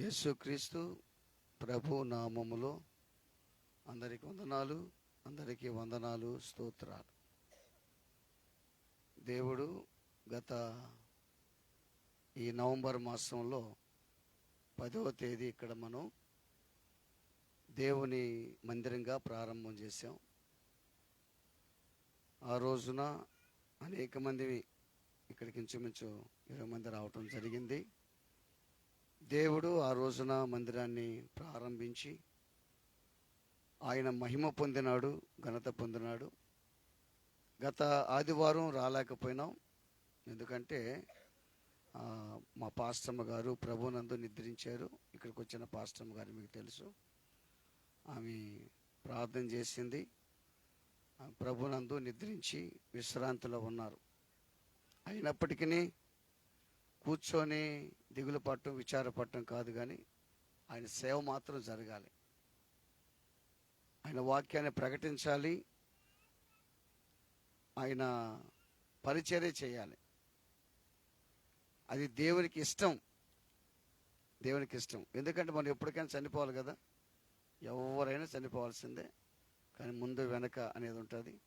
యేసుక్రీస్తు ప్రభు నామములో అందరికి వందనాలు అందరికీ వందనాలు స్తోత్రాలు. దేవుడు గత ఈ నవంబర్ మాసంలో పదవ తేదీ ఇక్కడ మనం దేవుని మందిరంగా ప్రారంభం చేశాం. ఆ రోజున అనేక మంది ఇక్కడికి ఇంచుమించు ఇరవై మంది రావటం జరిగింది. దేవుడు ఆ రోజున మందిరాన్ని ప్రారంభించి ఆయన మహిమ పొందినాడు ఘనత పొందినాడు. గత ఆదివారం రాలేకపోయినాం. ఎందుకంటే మా పాస్టమ్మ గారు ప్రభునందు నిద్రించారు. ఇక్కడికి వచ్చిన పాస్టమ్మ గారు మీకు తెలుసు. ఆమె ప్రార్థన చేసింది. ప్రభునందు నిద్రించి విశ్రాంతిలో ఉన్నారు. అయినప్పటికీ కూర్చొని దిగులు పట్టడం విచారపడటం కాదు కానీ ఆయన సేవ మాత్రం జరగాలి. ఆయన వాక్యాన్ని ప్రకటించాలి. ఆయన పరిచర్య చేయాలి. అది దేవునికి ఇష్టం. దేవునికి ఇష్టం. ఎందుకంటే మనం ఎప్పటికైనా చనిపోవాలి కదా. ఎవరైనా చనిపోవాల్సిందే. కానీ ముందు వెనక అనేది ఉంటుంది.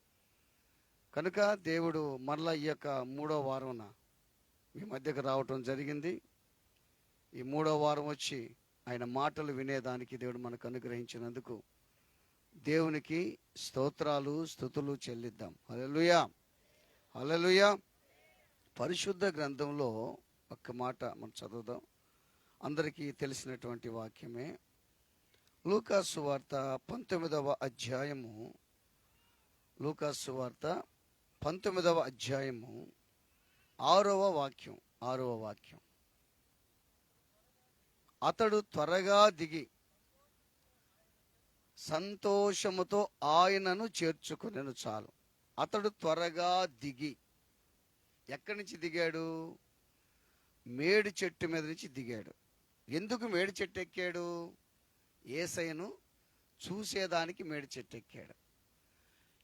కనుక దేవుడు మరలా ఈ యొక్క మూడో వారంన మీ మధ్యకు రావటం జరిగింది. ఈ మూడో వారం వచ్చి ఆయన మాటలు వినేదానికి దేవుడు మనకు అనుగ్రహించినందుకు దేవునికి స్తోత్రాలు స్థుతులు చెల్లిద్దాం. హల్లెలూయా! హల్లెలూయా! పరిశుద్ధ గ్రంథంలో ఒక్క మాట మనం చదువుదాం. అందరికీ తెలిసినటువంటి వాక్యమే. లూకాసు వార్త పంతొమ్మిదవ అధ్యాయము. లూకాసు వార్త పంతొమ్మిదవ అధ్యాయము. ఆరవ వాక్యం ఆరవ వాక్యం. అతడు త్వరగా దిగి సంతోషముతో ఆయనను చేర్చుకునేను చాలు. అతడు త్వరగా దిగి ఎక్కడి నుంచి దిగాడు? మేడి చెట్టు మీద నుంచి దిగాడు. ఎందుకు మేడి చెట్టు ఎక్కాడు ఏసయ్యను చూసేదానికి మేడి చెట్టు ఎక్కాడు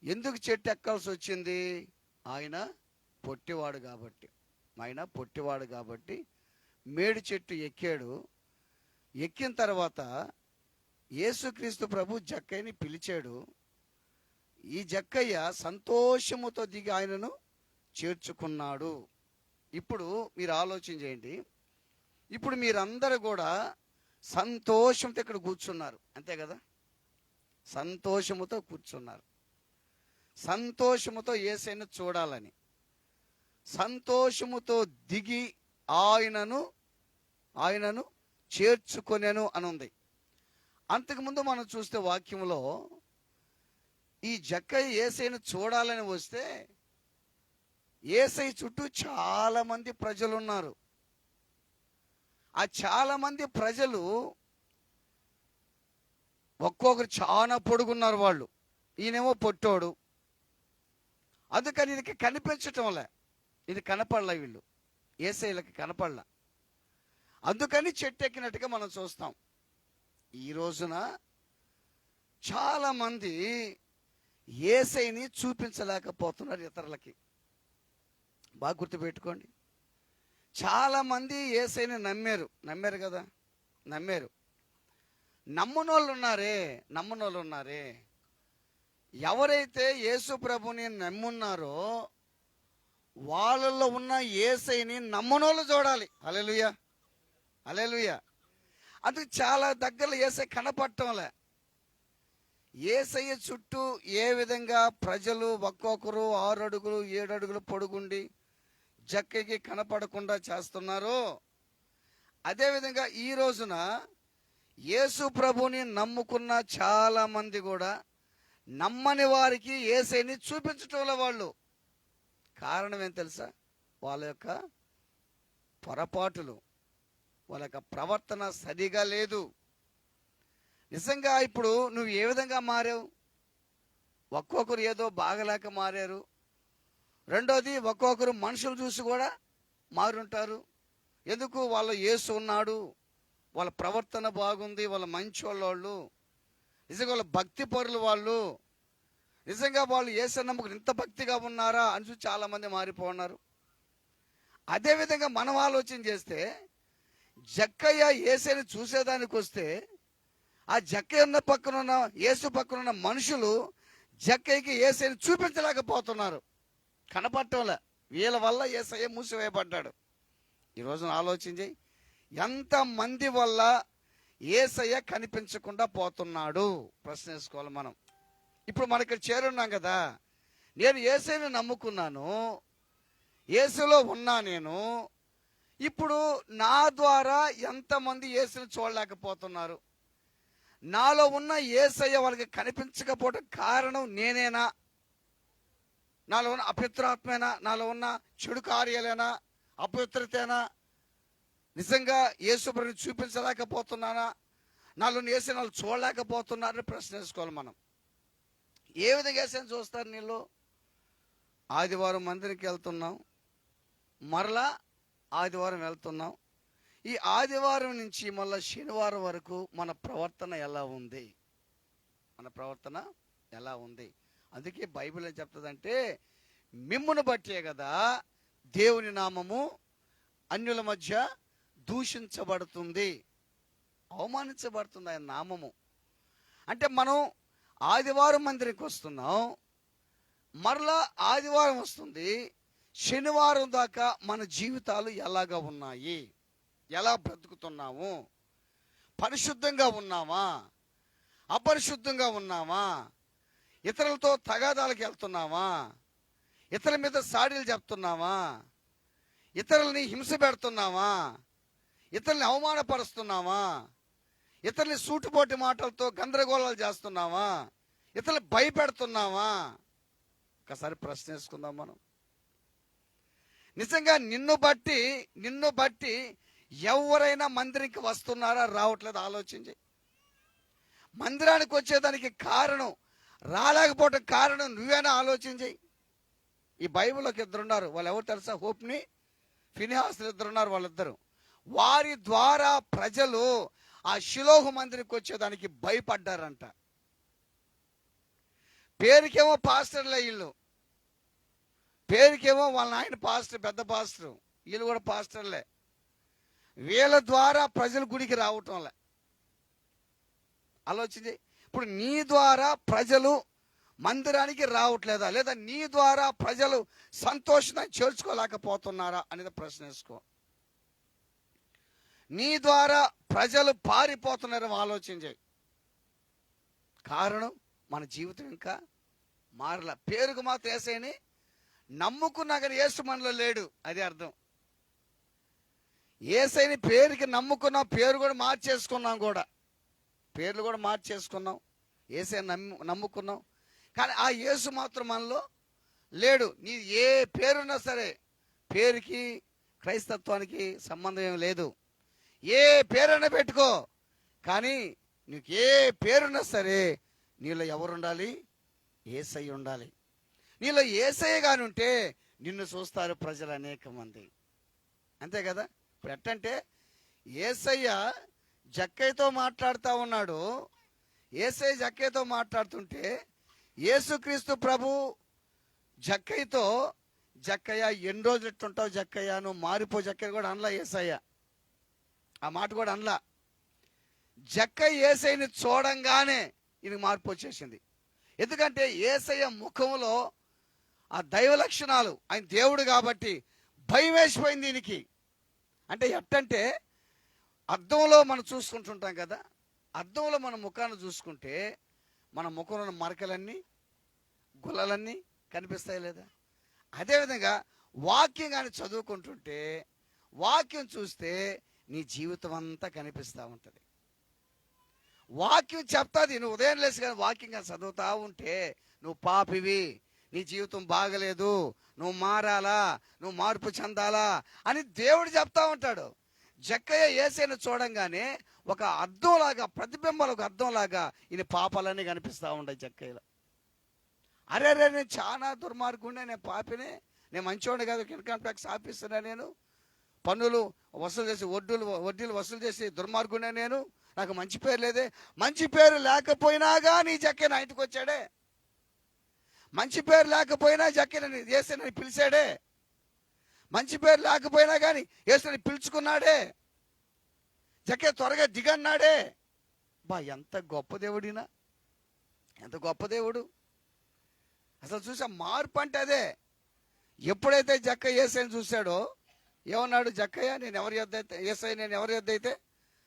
ఎందుకు చెట్టు ఎక్కాల్సి వచ్చింది? ఆయన పొట్టివాడు కాబట్టి ఆయన పొట్టివాడు కాబట్టి మేడి చెట్టు ఎక్కాడు. ఎక్కిన తర్వాత యేసుక్రీస్తు ప్రభు జక్కయ్యని పిలిచాడు. ఈ జక్కయ్య సంతోషముతో దిగి ఆయనను చేర్చుకున్నాడు. ఇప్పుడు మీరు ఆలోచన చేయండి. ఇప్పుడు మీరందరూ కూడా సంతోషంతో ఇక్కడ కూర్చున్నారు. అంతే కదా? సంతోషముతో కూర్చున్నారు. సంతోషముతో ఏసైనా చూడాలని. సంతోషముతో దిగి ఆయనను ఆయనను చేర్చుకొనెను అని ఉంది అంతకుముందు మనం చూస్తే వాక్యంలో ఈ జక్కయ్య ఏసైను చూడాలని వస్తే ఏసై చుట్టూ చాలామంది ప్రజలు ఉన్నారు ఆ చాలామంది ప్రజలు ఒక్కొక్కరు చాలా పొడుగున్నారు వాళ్ళు. ఈయనేమో పొట్టోడు. అందుకని కనిపించటం కనిపించటంలే ఇది కనపడలే వీళ్ళు. ఏసైలకి కనపడలా. అందుకని చెట్టు ఎక్కినట్టుగా మనం చూస్తాం. ఈ రోజున చాలామంది ఏసైని చూపించలేకపోతున్నారు ఇతరులకి. బాగా గుర్తుపెట్టుకోండి. చాలామంది ఏసైని నమ్మారు. నమ్మారు కదా? నమ్మారు. నమ్మనోళ్ళు ఉన్నారే నమ్మనోళ్ళు ఉన్నారే. ఎవరైతే యేసు ప్రభుని నమ్మున్నారో వాళ్ళల్లో ఉన్న ఏసైని నమ్మనోళ్ళు చూడాలి. అలెలుయ అలెలుయ అందుకు చాలా దగ్గరలో ఏసై కనపడటంలే. ఏసయ్య చుట్టూ ఏ విధంగా ప్రజలు ఒక్కొక్కరు ఆరు అడుగులు ఏడు అడుగులు పొడుగుండి జక్కకి కనపడకుండా చేస్తున్నారు అదేవిధంగా ఈ రోజున యేసు ప్రభుని నమ్ముకున్న చాలా మంది కూడా నమ్మని వారికి ఏసైని చూపించటంలో వాళ్ళు. కారణం ఏం తెలుసా? వాళ్ళ యొక్క పొరపాటులు వాళ్ళ యొక్క ప్రవర్తన సరిగా లేదు. నిజంగా ఇప్పుడు నువ్వు ఏ విధంగా మారావు? ఒక్కొక్కరు ఏదో బాగలేక మారారు. రెండోది ఒక్కొక్కరు మనుషులు చూసి కూడా మారుంటారు. ఎందుకు? వాళ్ళ యేసు ఉన్నాడు. వాళ్ళ ప్రవర్తన బాగుంది. వాళ్ళ మంచి వాళ్ళు నిజంగా వాళ్ళ భక్తి పరులు వాళ్ళు. నిజంగా వాళ్ళు ఏసన్నమ్మకు ఇంత భక్తిగా ఉన్నారా అని చూసి చాలామంది మారిపోన్నారు. అదేవిధంగా మనం ఆలోచన చేస్తే జక్కయ్య ఏసైని చూసేదానికి వస్తే ఆ జక్కయ్య ఉన్న పక్కన ఉన్న ఏసు పక్కన ఉన్న మనుషులు జక్కయ్యకి ఏసైని చూపించలేకపోతున్నారు. కనపడటంలే. వీళ్ళ వల్ల ఏసయ్య మూసివేయబడ్డాడు. ఈరోజు ఆలోచన చేయి. ఎంతమంది వల్ల ఏసయ్య కనిపించకుండా పోతున్నాడు? ప్రశ్న వేసుకోవాలి మనం. ఇప్పుడు మనకి చేరున్నాం కదా. నేను ఏసైని నమ్ముకున్నాను. ఏసులో ఉన్నా నేను. ఇప్పుడు నా ద్వారా ఎంతమంది ఏసుని చూడలేకపోతున్నారు? నాలో ఉన్న ఏసయ్య వాళ్ళకి కనిపించకపోవడం కారణం నేనేనా? నాలో ఉన్న అపిత్రాత్మేనా నాలో ఉన్న చెడు కార్యాలేనా? అపవిత్రతేనా? నిజంగా యేసుప్రని చూపించలేకపోతున్నానా? నాలో ఏసీ వాళ్ళు చూడలేకపోతున్నారని ప్రశ్న వేసుకోవాలి మనం. ఏ విధంగా వేసాను చూస్తారు నీళ్ళు? ఆదివారం మందిరికి వెళ్తున్నాం. మరలా ఆదివారం వెళ్తున్నాం. ఈ ఆదివారం నుంచి మళ్ళా శనివారం వరకు మన ప్రవర్తన ఎలా ఉంది? మన ప్రవర్తన ఎలా ఉంది? అందుకే బైబిల్ ఏం చెప్తుందంటే మిమ్మును బట్టే కదా దేవుని నామము అన్యుల మధ్య దూషించబడుతుంది. అవమానించబడుతుంది ఆయన నామము. అంటే మనం ఆదివారం మందిరికి వస్తున్నాం. మరలా ఆదివారం వస్తుంది. శనివారం దాకా మన జీవితాలు ఎలాగా ఉన్నాయి? ఎలా బ్రతుకుతున్నాము? పరిశుద్ధంగా ఉన్నామా? అపరిశుద్ధంగా ఉన్నామా? ఇతరులతో తగాదాలకు వెళ్తున్నామా? ఇతరుల మీద సాడీలు చెప్తున్నామా ఇతరుల్ని హింస పెడుతున్నామా? ఇతరుల్ని అవమానపరుస్తున్నామా? ఇతరుల్ని సూటుపోటి మాటలతో గందరగోళాలు చేస్తున్నావా? ఇతరులు భయపెడుతున్నావా? ఒకసారి ప్రశ్న వేసుకుందాం మనం. నిజంగా నిన్ను బట్టి నిన్ను బట్టి ఎవరైనా మందిరానికి వస్తున్నారా? రావట్లేదు ఆలోచించి మందిరానికి వచ్చేదానికి కారణం రాలేకపోవటం కారణం నువ్వేనా ఆలోచించి ఈ బైబిల్లోకి ఇద్దరున్నారు. వాళ్ళు ఎవరు తెలుసా? హోప్ని ఫినిహాసులు ఇద్దరున్నారు వాళ్ళిద్దరు. వారి ద్వారా ప్రజలు ఆ శిలోహు మందిరికి వచ్చేదానికి భయపడ్డారంట. పేరుకేమో పాస్టర్లే వీళ్ళు. పేరుకేమో వాళ్ళ నాయన పాస్టర్ పెద్ద పాస్టర్. వీళ్ళు కూడా పాస్టర్లే. వీళ్ళ ద్వారా ప్రజల గుడికి రావటంలే. ఆలోచించి ఇప్పుడు నీ ద్వారా ప్రజలు మందిరానికి రావట్లేదా? లేదా నీ ద్వారా ప్రజలు సంతోషంగా చేర్చుకోలేకపోతున్నారా? అనేది ప్రశ్న వేసుకో. నీ ద్వారా ప్రజలు పారిపోతున్నారని ఆలోచించే కారణం మన జీవితం ఇంకా మారల. పేరుకు మాత్రం ఏసైని నమ్ముకున్నా కానీ ఏసు మనలో లేడు. అది అర్థం. ఏసైని పేరుకి నమ్ముకున్నాం పేరు కూడా మార్చేసుకున్నాం కూడా. పేర్లు కూడా మార్చేసుకున్నాం ఏసై నమ్ము నమ్ముకున్నాం. కానీ ఆ యేసు మాత్రం మనలో లేడు. నీ ఏ పేరున్నా సరే పేరుకి క్రైస్తత్వానికి సంబంధం ఏం లేదు. ఏ పేరైనా పెట్టుకో. కానీ నీకు ఏ పేరున్నా సరే నీలో ఎవరుండాలి ఏసై ఉండాలి. నీలో ఏసయ్య ఉంటే నిన్ను చూస్తారు ప్రజలు అనేక మంది. అంతే కదా? ఇప్పుడు ఎట్టంటే ఏసయ్య జక్కయ్యతో మాట్లాడుతూ ఉన్నాడు. ఏసై జక్కయ్యతో మాట్లాడుతుంటే యేసుక్రీస్తు ప్రభు జక్కయ్యతో జక్కయ్య ఎన్ని రోజులు ఎట్టుంటావు జక్కయ్య? నువ్వు మారిపో జక్కయ్య. కూడా అనలా ఏసయ్య. ఆ మాట కూడా అనలా. జక్క ఏసైని చూడంగానే ఈయనకి మార్పు వచ్చేసింది. ఎందుకంటే ఏసయ్య ముఖంలో ఆ దైవ లక్షణాలు ఆయన దేవుడు కాబట్టి భయం వేసిపోయింది దీనికి అంటే ఎట్టంటే అద్దంలో మనం చూసుకుంటుంటాం కదా అద్దంలో మన ముఖాన్ని చూసుకుంటే మన ముఖంలో ఉన్న మరకలన్నీ గుల్లలన్నీ కనిపిస్తాయి లేదా? అదేవిధంగా వాక్యం కానీ చదువుకుంటుంటే వాక్యం చూస్తే నీ జీవితం అంతా కనిపిస్తూ ఉంటుంది. వాక్యం చెప్తాది నువ్వు ఉదయం లేసి కానీ వాక్యం కానీ చదువుతా ఉంటే నువ్వు పాపివి నీ జీవితం బాగలేదు నువ్వు మారాలా నువ్వు మార్పు చెందాలా అని దేవుడు చెప్తా ఉంటాడు. జక్కయ్య ఏసైన చూడంగానే ఒక అర్థంలాగా ప్రతిబింబాలు ఒక అర్థంలాగా ఈయన పాపాలన్నీ కనిపిస్తూ ఉంటాయి జక్కయ్యలో. అరే అరే నేను చాలా దుర్మార్గుండే నేను పాపిని నేను మంచివాడిని కాదు ఇన్కమ్ ట్యాక్స్ ఆఫీసర్నే నేను. పన్నులు వసూలు చేసి వడ్డీలు వడ్డీలు వసూలు చేసి దుర్మార్గునే నేను. నాకు మంచి పేరు లేదే. మంచి పేరు లేకపోయినాగా నీ జక్కే నా ఇంటికి వచ్చాడే. మంచి పేరు లేకపోయినా జక్కే నన్ను ఏసని పిలిచాడే. మంచి పేరు లేకపోయినా కానీ ఏసుని పిలుచుకున్నాడే. జక్కే త్వరగా దిగన్నాడే. బా ఎంత గొప్ప దేవుడినా. ఎంత గొప్ప దేవుడు. అసలు చూసా మార్పు అంటే అదే. ఎప్పుడైతే జక్క ఏసైని చూశాడో ఏమన్నాడు? జక్కయ్య నేను ఎవరి యొద్ అయితే ఏసై నేను ఎవరి యొద్ అయితే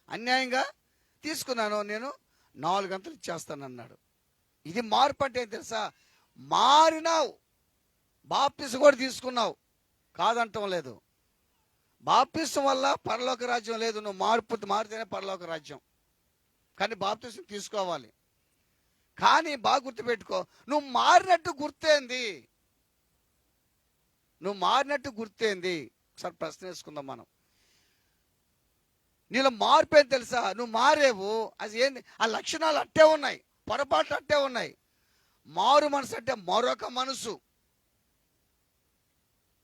అన్యాయంగా తీసుకున్నాను నేను నాలుగు గంటలు ఇచ్చేస్తానన్నాడు. ఇది మార్పు అంటే తెలుసా? మారినావు. బాప్తిస్ కూడా తీసుకున్నావు. కాదంటం లేదు. బాప్తిసం వల్ల పరలోక రాజ్యం లేదు. నువ్వు మార్పు మారితేనే పరలోక రాజ్యం. కానీ బాప్తిసం తీసుకోవాలి. కానీ బాగా గుర్తుపెట్టుకో నువ్వు మారినట్టు గుర్తేంది? నువ్వు మారినట్టు గుర్తేంది? ఒకసారి ప్రశ్న వేసుకుందాం మనం. నీలో మార్పు ఏం తెలుసా? నువ్వు మారేవు. అది ఏంది? ఆ లక్షణాలు అట్టే ఉన్నాయి. పొరపాట్లు అట్టే ఉన్నాయి. మారు మనసు అంటే మరొక మనసు.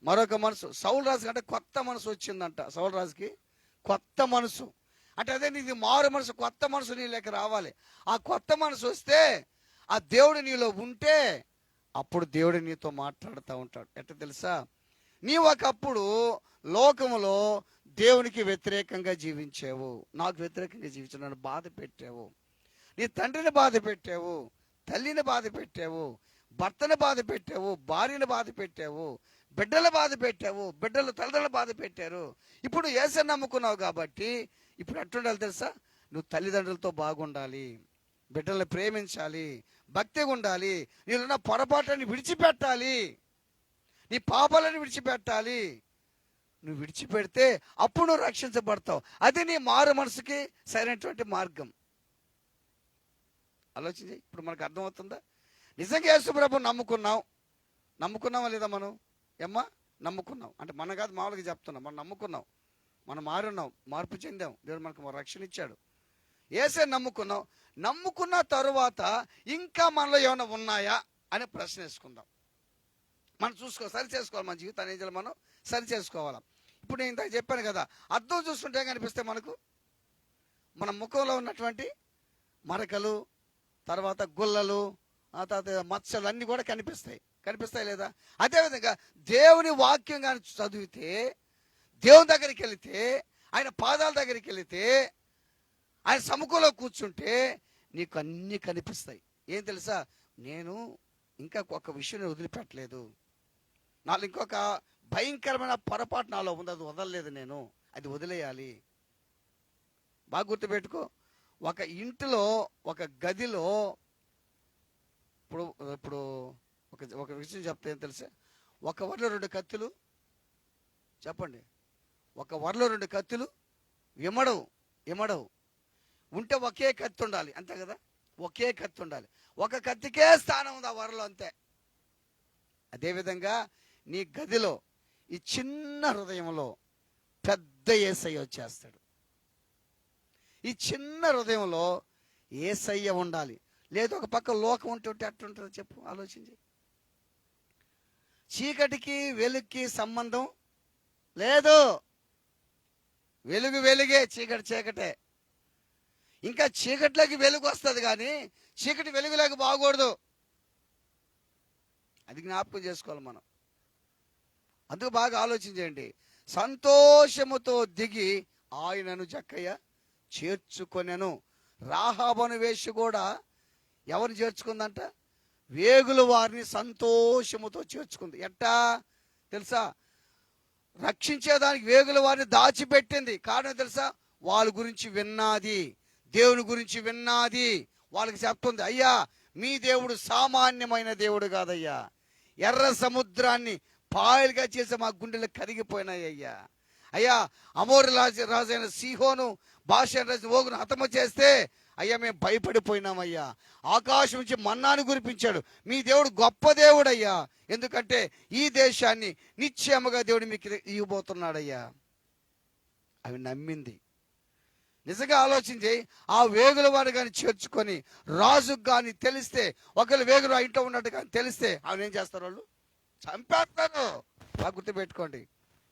మరొక మనసు. సౌల్ రాజుకి కంటే కొత్త మనసు వచ్చిందంట. సౌల్ రాజుకి కొత్త మనసు. అంటే అదే నీది మారు మనసు కొత్త మనసు నీ రావాలి. ఆ కొత్త మనసు వస్తే ఆ దేవుడు నీలో ఉంటే అప్పుడు దేవుడు నీతో మాట్లాడుతూ ఉంటాడు. ఎట్ట తెలుసా? నీ ఒకప్పుడు లోకములో దేవునికి వ్యతిరేకంగా జీవించావు. నాకు వ్యతిరేకంగా జీవించావు నన్ను బాధ పెట్టావు. నీ తండ్రిని బాధ పెట్టావు తల్లిని బాధ పెట్టావు భర్తను బాధ పెట్టావు భార్యను బాధ పెట్టావు బిడ్డల బాధ పెట్టావు బిడ్డలు తల్లిదండ్రులు బాధ పెట్టారు. ఇప్పుడు ఏసే నమ్ముకున్నావు కాబట్టి ఇప్పుడు ఎట్టుండాలి తెలుసా? నువ్వు తల్లిదండ్రులతో బాగుండాలి బిడ్డల్ని ప్రేమించాలి భక్తిగా ఉండాలి నీళ్ళున్న పొరపాట్లని విడిచిపెట్టాలి. నీ పాపాలను విడిచిపెట్టాలి. నువ్వు విడిచిపెడితే అప్పుడు నువ్వు రక్షించబడతావు. అది నీ మారు మనసుకి సరైనటువంటి మార్గం. ఆలోచించి ఇప్పుడు మనకు అర్థమవుతుందా? నిజంగా యేసుప్రభు నమ్ముకున్నాం నమ్ముకున్నావా. లేదా మనం? ఏమ్మా? నమ్ముకున్నాం అంటే మన కాదు మామూలుగా చెప్తున్నాం. మనం నమ్ముకున్నాం. మనం మారున్నాం. మార్పు చెందాం. దేవుడు మనకు రక్షణ ఇచ్చాడు. ఏసే నమ్ముకున్నాం. నమ్ముకున్న తరువాత ఇంకా మనలో ఏమైనా ఉన్నాయా అనే ప్రశ్న వేసుకుందాం. మనం చూసుకో సరి చేసుకోవాలి మన జీవితాన్ని ఏం చేయాలి మనం? సరి చేసుకోవాలి. ఇప్పుడు నేను ఇంత చెప్పాను కదా అర్థం చూస్తుంటే కనిపిస్తే మనకు? మన ముఖంలో ఉన్నటువంటి మరకలు తర్వాత గుల్లలు ఆ తర్వాత మచ్చలు అన్నీ కూడా కనిపిస్తాయి. కనిపిస్తాయి లేదా? అదేవిధంగా దేవుని వాక్యం కానీ చదివితే దేవుని దగ్గరికి వెళితే ఆయన పాదాల దగ్గరికి వెళితే ఆయన సముఖంలో కూర్చుంటే నీకు అన్నీ కనిపిస్తాయి. ఏం తెలుసా? నేను ఇంకా ఒక విషయం వదిలిపెట్టలేదు. నాలో ఇంకొక భయంకరమైన పొరపాటు నాలో ఉంది అది వదలలేదు నేను. అది వదిలేయాలి. బాగా గుర్తుపెట్టుకో ఒక ఇంటిలో ఒక గదిలో ఇప్పుడు ఇప్పుడు ఒక ఒక విషయం చెప్తే ఏం తెలుసా? ఒక వరలో రెండు కత్తులు చెప్పండి. ఒక వరలో రెండు కత్తులు విమడవు విమడవు. ఉంటే ఒకే కత్తి ఉండాలి అంతే కదా? ఒకే కత్తి ఉండాలి. ఒక కత్తికే స్థానం ఉంది ఆ వరలో అంతే. అదేవిధంగా నీ గదిలో ఈ చిన్న హృదయంలో పెద్ద ఏసయ్య వచ్చేస్తాడు. ఈ చిన్న హృదయంలో ఏసయ్య ఉండాలి. లేదు ఒక పక్క లోకం ఉంటుంటే అట్టుంటుందో చెప్పు ఆలోచించి. చీకటికి వెలుగుకి సంబంధం లేదు. వెలుగు వెలుగే చీకటి చీకటే. ఇంకా చీకటిలోకి వెలుగు వస్తుంది కానీ చీకటి వెలుగులోకి బాగూడదు అది జ్ఞాపకం చేసుకోవాలి మనం. అందుకు బాగా ఆలోచించండి సంతోషముతో దిగి ఆయనను జక్కయ్య చేర్చుకొనెను. రాహాబను వేసి కూడా ఎవరిని చేర్చుకుందంట? వేగుల వారిని సంతోషముతో చేర్చుకుంది. ఎట్టా? తెలుసా? రక్షించేదానికి వేగుల వారిని దాచిపెట్టింది. కారణం తెలుసా? వాళ్ళ గురించి విన్నాది. దేవుని గురించి విన్నాది. వాళ్ళకి చెప్తుంది అయ్యా మీ దేవుడు సామాన్యమైన దేవుడు కాదయ్యా. ఎర్ర సముద్రాన్ని పాయలుగా చేసి మా గుండెలు కరిగిపోయినాయి అయ్యా. అయ్యా అమోరి రాజు రాజైన సిహోను భాష రాజు ఓగును హతమ చేస్తే అయ్యా మేము భయపడిపోయినామయ్యా ఆకాశం నుంచి మన్నాను కురిపించాడు. మీ దేవుడు గొప్ప దేవుడు అయ్యా ఎందుకంటే ఈ దేశాన్ని నిశ్చయముగా దేవుడు మీకు ఇవ్వబోతున్నాడయ్యా. అవి నమ్మింది. నిజంగా ఆలోచించి ఆ వేగుల వాడు కానీ చేర్చుకొని రాజుకు కానీ తెలిస్తే ఒకరు వేగులు ఆ ఇంట్లో ఉన్నట్టు కానీ తెలిస్తే ఆమె ఏం చేస్తారు వాళ్ళు? చంపేస్తారు బాగా గుర్తుపెట్టుకోండి.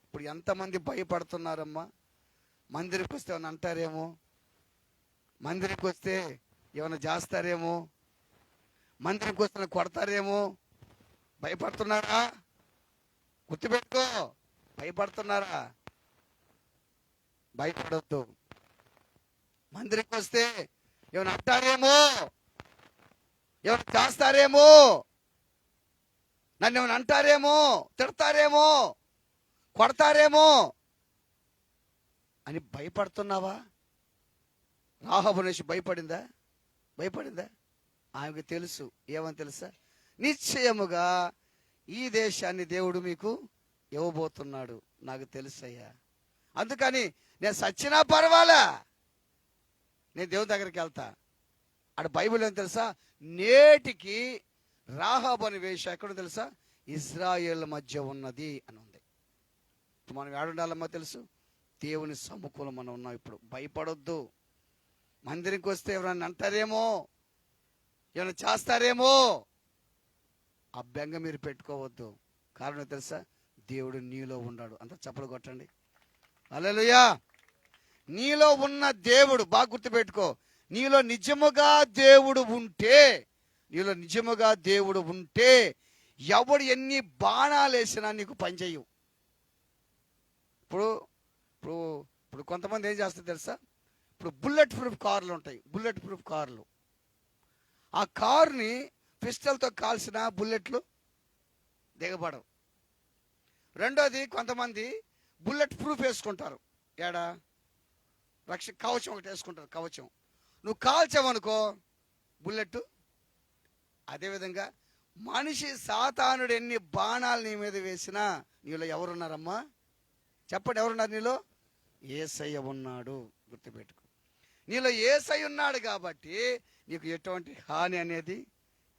ఇప్పుడు ఎంతమంది భయపడుతున్నారమ్మా? మందిరికి వస్తే ఏమైనా అంటారేమో? మందిరికి వస్తే ఏమైనా చేస్తారేమో? మందిరికి వస్తే కొడతారేమో? భయపడుతున్నారా? గుర్తుపెట్టుకో. భయపడుతున్నారా? భయపడొద్దు. మందిరికి వస్తే ఏమైనా అంటారేమో? ఎవరు చేస్తారేమో? నన్ను ఏమైనా అంటారేమో తిడతారేమో కొడతారేమో అని భయపడుతున్నావా? రాహబు నుంచి భయపడిందా? భయపడిందా? ఆమెకు తెలుసు. ఏమని తెలుసా? నిశ్చయముగా ఈ దేశాన్ని దేవుడు మీకు ఇవ్వబోతున్నాడు. నాకు తెలుసయ్యా. అందుకని నేను సచ్చినా పర్వాలా. నేను దేవుని దగ్గరికి వెళ్తా. అక్కడ బైబిల్ ఏం తెలుసా? నేటికి రాహాబు అనే వేష ఎక్కడ తెలుసా? ఇజ్రాయేల్ మధ్య ఉన్నది అని ఉంది. ఇప్పుడు మనం ఏడుండాలమ్మా తెలుసు? దేవుని సముఖంలో మనం ఉన్నాం ఇప్పుడు. భయపడొద్దు. మందిరికి వస్తే ఎవరన్నా అంటారేమో? ఏమైనా చేస్తారేమో? ఆ బెంగ మీరు పెట్టుకోవద్దు. కారణం తెలుసా? దేవుడు నీలో ఉన్నాడు. అంత చప్పలు కొట్టండి. అలలుయా నీలో ఉన్న దేవుడు బాగా గుర్తుపెట్టుకో. నీలో నిజముగా దేవుడు ఉంటే నీలో నిజముగా దేవుడు ఉంటే ఎవడు ఎన్ని బాణాలు వేసినా నీకు పనిచేయవు ఇప్పుడు ఇప్పుడు ఇప్పుడు కొంతమంది ఏం చేస్తారు తెలుసా? ఇప్పుడు బుల్లెట్ ప్రూఫ్ కార్లు ఉంటాయి. బుల్లెట్ ప్రూఫ్ కార్లు. ఆ కార్ని పిస్టల్తో కాల్సిన బుల్లెట్లు దిగబడవు. రెండోది కొంతమంది బుల్లెట్ ప్రూఫ్ వేసుకుంటారు. ఏడా? రక్ష కవచం ఒకటి వేసుకుంటారు కవచం. నువ్వు కాల్చావనుకో బుల్లెట్ అదేవిధంగా మనిషి సాతానుడు ఎన్ని బాణాలు నీ మీద వేసినా నీలో ఎవరున్నారమ్మా? చెప్పండి ఎవరున్నారు నీలో? ఏసయ్య ఉన్నాడు గుర్తుపెట్టుకో. నీలో ఏసయ్య ఉన్నాడు కాబట్టి నీకు ఎటువంటి హాని అనేది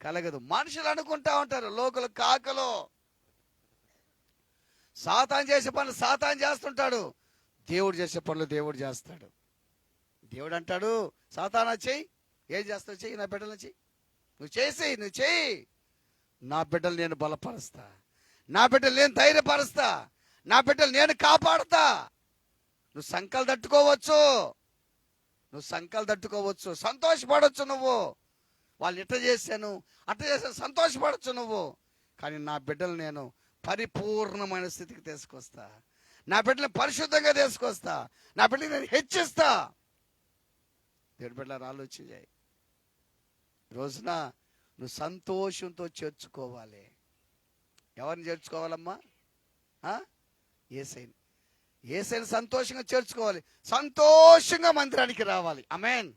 కలగదు. మనుషులు అనుకుంటా ఉంటారు లోకలు కాకలో. సాతాన్ చేసే పనులు సాతాన్ చేస్తుంటాడు. దేవుడు చేసే పనులు దేవుడు చేస్తాడు. దేవుడు అంటాడు సాతానా చెయ్యి. ఏం చేస్తావు చెయ్యి నా బిడ్డలు చెయ్యి. నువ్వు చేసేయి నువ్వు చేయి. నా బిడ్డలు నేను బలపరుస్తా. నా బిడ్డలు నేను ధైర్యపరుస్తా. నా బిడ్డలు నేను కాపాడుతా. నువ్వు సంకలు తట్టుకోవచ్చు. నువ్వు సంకలు తట్టుకోవచ్చు. సంతోషపడవచ్చు నువ్వు. వాళ్ళు ఇట్ట చేశాను అట్ట చేశాను సంతోషపడచ్చు నువ్వు. కానీ నా బిడ్డలు నేను పరిపూర్ణమైన స్థితికి తీసుకొస్తా. నా బిడ్డలు పరిశుద్ధంగా తీసుకొస్తా. నా బిడ్డలు నేను హెచ్చిస్తా. దేవుడి బిడ్డలు ఆలోచించాయి. రోజున నువ్వు సంతోషంతో చేర్చుకోవాలి. ఎవరిని చేర్చుకోవాలమ్మా? ఏసైన్. ఏసైన్ సంతోషంగా చేర్చుకోవాలి. సంతోషంగా మందిరానికి రావాలి. అమెన్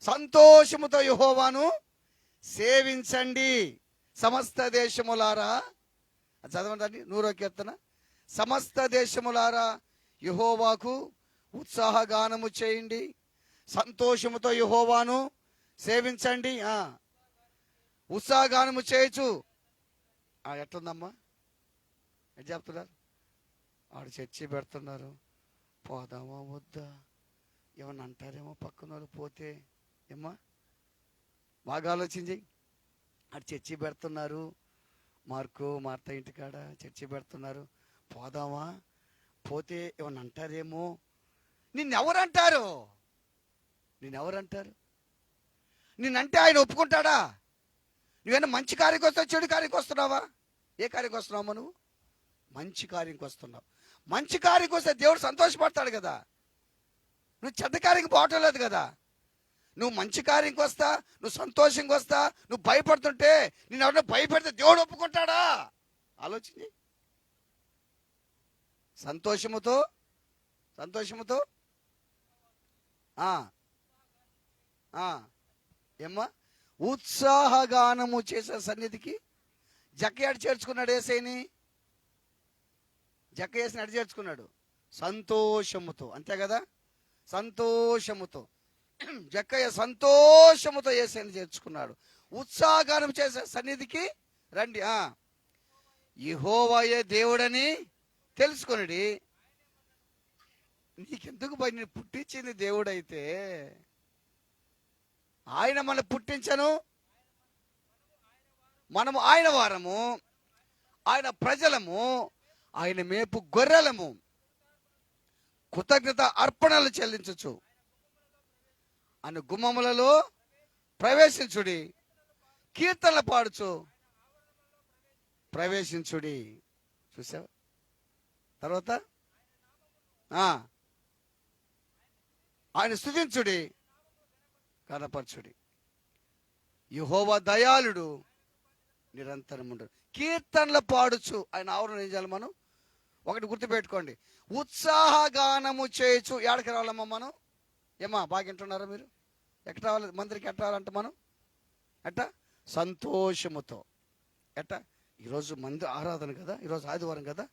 సంతోషముతో యహోవాను సేవించండి. సమస్త దేశములారా చదవండి నూరో కీర్తన. సమస్త దేశములారా యహోవాకు ఉత్సాహగానము చేయండి. సంతోషముతో యహోవాను సేవించండి ఉత్సాహగానము చేయొచ్చు ఆ, ఎట్లుందమ్మా? ఎట్ చెప్తున్నారు? ఆడు చర్చి పెడుతున్నారు. పోదామా వద్దా? ఏమన్నా అంటారేమో పక్కన వాళ్ళు పోతే. ఏమ్మా? బాగా ఆలోచించి ఆడు చర్చి పెడుతున్నారు. మార్కు మార్త ఇంటికాడ చర్చి పెడుతున్నారు. పోదామా? పోతే ఏమన్నా అంటారేమో? నిన్నెవరంటారు? అంటారు నిన్నెవరు అంటారు నిన్నంటే ఆయన ఒప్పుకుంటాడా? నువ్వేనా మంచి కార్యకి వస్తావు చెడు కార్యకి వస్తున్నావా? ఏ కార్యకి వస్తున్నావు నువ్వు? మంచి కార్యంకి వస్తున్నావు. మంచి కార్యకి వస్తే దేవుడు సంతోషపడతాడు కదా. నువ్వు చెడ్డ కార్యకి పోవటం లేదు కదా. నువ్వు మంచి కార్యంకి వస్తా నువ్వు సంతోషంగా వస్తా నువ్వు భయపడుతుంటే నేను ఎవరైనా భయపెడితే దేవుడు ఒప్పుకుంటాడా? ఆలోచించి. సంతోషముతో సంతోషముతో? ఆ, ఆ, ఏమ్మా? ఉత్సాహగానము చేసే సన్నిధికి జక్కయాడు చేర్చుకున్నాడు ఏసైని. జక్క వేసిన అడి చేర్చుకున్నాడు. సంతోషముతో అంతే కదా? సంతోషముతో. జక్కయ్య సంతోషముతో ఏసైని చేర్చుకున్నాడు. ఉత్సాహగానం చేసే సన్నిధికి రండి. ఆ. యెహోవాయే దేవుడని తెలుసుకొనిడి. నీకెందుకు పని నేను పుట్టించింది దేవుడైతే ఆయన మన పుట్టించను. మనము ఆయన వారము. ఆయన ప్రజలము. ఆయన మేపు గొర్రెలము. కృతజ్ఞత అర్పణలు చెల్లించచ్చు అని గుమ్మములలో ప్రవేశించుడి. కీర్తనలు పాడుచు. ప్రవేశించుడి. చూసావా? తర్వాత? ఆయన స్థుతించుడి కనపరచుడి. యహోవా దయాళుడు నిరంతరం ఉండడు కీర్తనలు పాడుచు. ఆయన ఆవరణ ఏం చేయాలి మనం? ఒకటి గుర్తుపెట్టుకోండి. ఉత్సాహగానము చేయొచ్చు ఎక్కడికి రావాలమ్మా మనం? ఏమా బాగా వింటున్నారా మీరు? ఎక్కడ రావాలి? మందిరికి ఎట్ట రావాలంట మనం? ఎట్ట? సంతోషముతో. ఎట్ట? ఈరోజు మంది ఆరాధన కదా? ఈరోజు ఆదివారం కదా?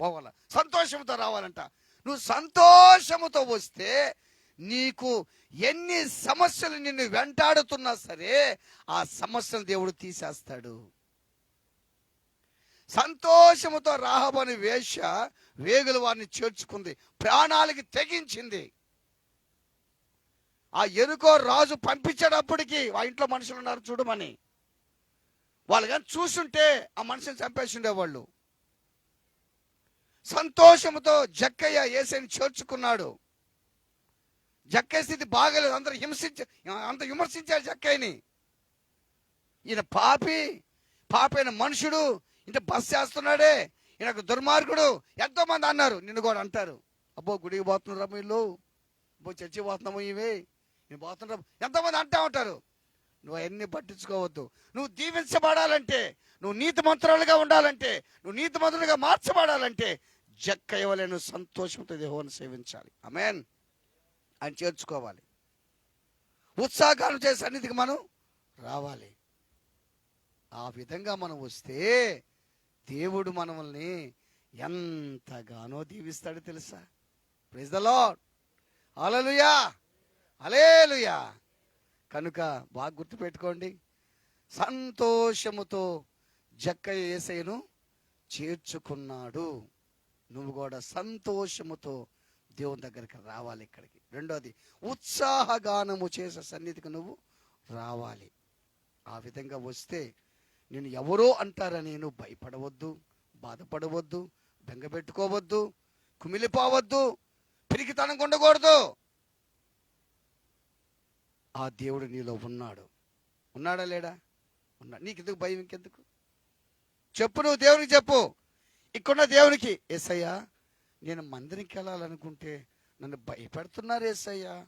పోవాలా. సంతోషంతో రావాలంట. నువ్వు సంతోషముతో వస్తే నీకు ఎన్ని సమస్యలు నిన్ను వెంటాడుతున్నా సరే ఆ సమస్యలు దేవుడు తీసేస్తాడు. సంతోషముతో రాహబని వేష వేగుల వారిని చేర్చుకుంది. ప్రాణాలకి తెగించింది. ఆ ఎరుకో రాజు పంపించేటప్పటికి ఆ ఇంట్లో మనుషులు ఉన్నారు చూడమని వాళ్ళు కానీ చూసుంటే ఆ మనిషిని చంపేసి ఉండేవాళ్ళు సంతోషముతో జక్కయ్య ఏసైని చేర్చుకున్నాడు. జక్కయ్య స్థితి బాగలేదు. అందరూ హింసించ అంత విమర్శించారు జక్కయ్యని. ఈయన పాపి పాపైన మనుషుడు ఇంత బస్ చేస్తున్నాడే ఈయన దుర్మార్గుడు ఎంతో మంది అన్నారు. నిన్ను కూడా అంటారు. అబ్బో గుడికి పోతున్నారా వీళ్ళు అబ్బో చర్చి పోతున్నాము ఇవే నేను పోతున్నా ఎంతోమంది అంటా ఉంటారు. నువ్వు అవన్నీ పట్టించుకోవద్దు. నువ్వు దీవించబడాలంటే నువ్వు నీతి మంత్రాలుగా ఉండాలంటే నువ్వు నీతి మంత్రులుగా మార్చబడాలంటే జక్క ఇవ్వలేను సంతోషంతో దేవాన్ని సేవించాలి. అమెన్ ఆయన చేర్చుకోవాలి. ఉత్సాహాలు చేసే సన్నిధికి మనం రావాలి. ఆ విధంగా మనం వస్తే దేవుడు మనల్ని ఎంతగానో దీవిస్తాడు తెలుసా? Praise the Lord hallelujah hallelujah కనుక బాగా గుర్తుపెట్టుకోండి. సంతోషముతో జక్క ఏసైను చేర్చుకున్నాడు. నువ్వు కూడా సంతోషముతో దేవుని దగ్గరికి రావాలి ఇక్కడికి. రెండోది ఉత్సాహగానము చేసే సన్నిధికి నువ్వు రావాలి. ఆ విధంగా వస్తే నేను ఎవరో అంటారని నేను భయపడవద్దు బాధపడవద్దు బెంగపెట్టుకోవద్దు కుమిలిపోవద్దు పిరికితనం ఉండకూడదు ఆ దేవుడు నీలో ఉన్నాడు. ఉన్నాడా లేడా? ఉన్నా నీకు ఎందుకు భయం ఇంకెందుకు? చెప్పు నువ్వు దేవునికి చెప్పు. ఇక్కడున్న దేవునికి ఏసయ్యా నేను మందిరికి వెళ్ళాలనుకుంటే నన్ను భయపెడుతున్నారు ఏసయ్యా.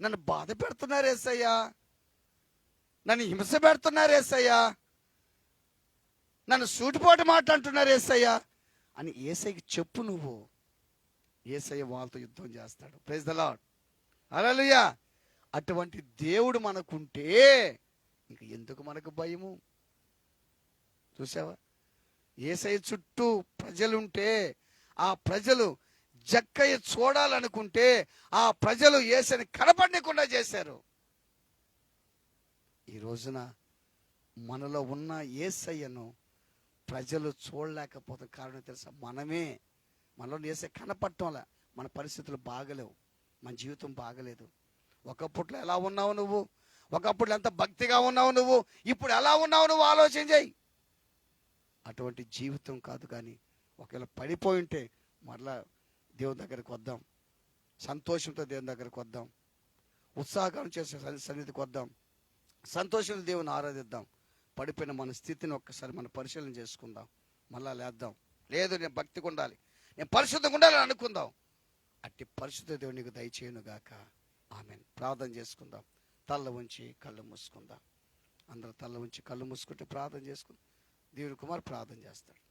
నన్ను బాధ పెడుతున్నారు ఏసయ్యా. నన్ను హింస పెడుతున్నారు ఏసయ్యా. నన్ను సూటిపోటు మాట్లాడుతున్నారు ఏసయ్యా. అని ఏసైకి చెప్పు నువ్వు. ఏసయ్య వాళ్ళతో యుద్ధం చేస్తాడు. ప్రైజ్ ద లాడ్ అలలుయా అటువంటి దేవుడు మనకుంటే ఇంక ఎందుకు మనకు భయము? చూసావా? ఏసై చుట్టూ ప్రజలుంటే ఆ ప్రజలు జక్కయ్య చూడాలనుకుంటే ఆ ప్రజలు ఏసని కనపడకుండా చేశారు. ఈ రోజున మనలో ఉన్న ఏసయ్యను ప్రజలు చూడలేకపోతున్న కారణం తెలుసా? మనమే మనలో ఏసై కనపడటంలా మన పరిస్థితులు బాగలేవు మన జీవితం బాగలేదు. ఒకప్పట్లో ఎలా ఉన్నావు నువ్వు? ఒకప్పుడు ఎంత భక్తిగా ఉన్నావు నువ్వు? ఇప్పుడు ఎలా ఉన్నావు నువ్వు? ఆలోచన చేయి. అటువంటి జీవితం కాదు కానీ ఒకవేళ పడిపోయి ఉంటే మరలా దేవుని దగ్గరికి వద్దాం. సంతోషంతో దేవుని దగ్గరికి వద్దాం. ఉత్సాహకరం చేసే సన్ని- సన్నిధికి వద్దాం. సంతోషంతో దేవుని ఆరాధిద్దాం. పడిపోయిన మన స్థితిని ఒక్కసారి మనం పరిశీలన చేసుకుందాం. మళ్ళా లేద్దాం. లేదు నేను భక్తిగా ఉండాలి. నేను పరిశుద్ధంగా ఉండాలని అనుకుందాం. అట్టి పరిశుద్ధ దేవుడు నీకు దయచేయను గాక. ఆమె ప్రార్థన చేసుకుందాం. తల్ల ఉంచి కళ్ళు మూసుకుందాం. అందరూ తల్ల ఉంచి కళ్ళు మూసుకుంటే ప్రార్థన చేసుకుందాం. దేవుని కుమార్ ప్రార్థన చేస్తాడు.